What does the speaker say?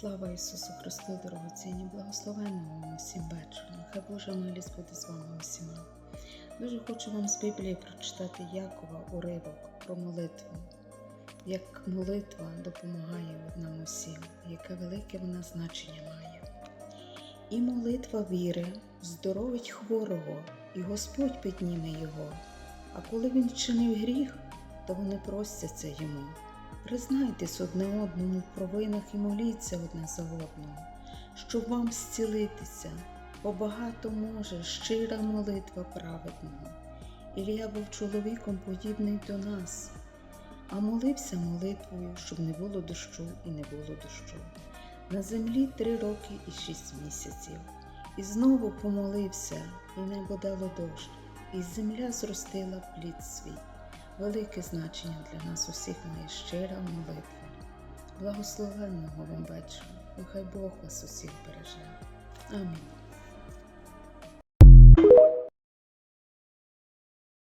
Слава Ісусу Христу, дорогоцінні, благословенного вам усім вечором. Хай Божа милість буде з вами усіма. Дуже хочу вам з Біблії прочитати Якова уривок про молитву. Як молитва допомагає нам усім, яке велике вона значення має. І молитва віри здоровить хворого, і Господь підніме його. А коли він вчинив гріх, то вони простяться йому. Признайтесь одне одному в провинах і моліться одне за одного, щоб вам зцілитися, бо багато може щира молитва праведного. Ілія був чоловіком подібний до нас, а молився молитвою, щоб не було дощу і не було дощу. На землі три роки і шість місяців. І знову помолився, і небо дало дощ, і земля зростила плід свій. Велике значення для нас усіх має щира молитва. Благословенного вам вечора. Нехай Бог вас усіх береже. Амінь.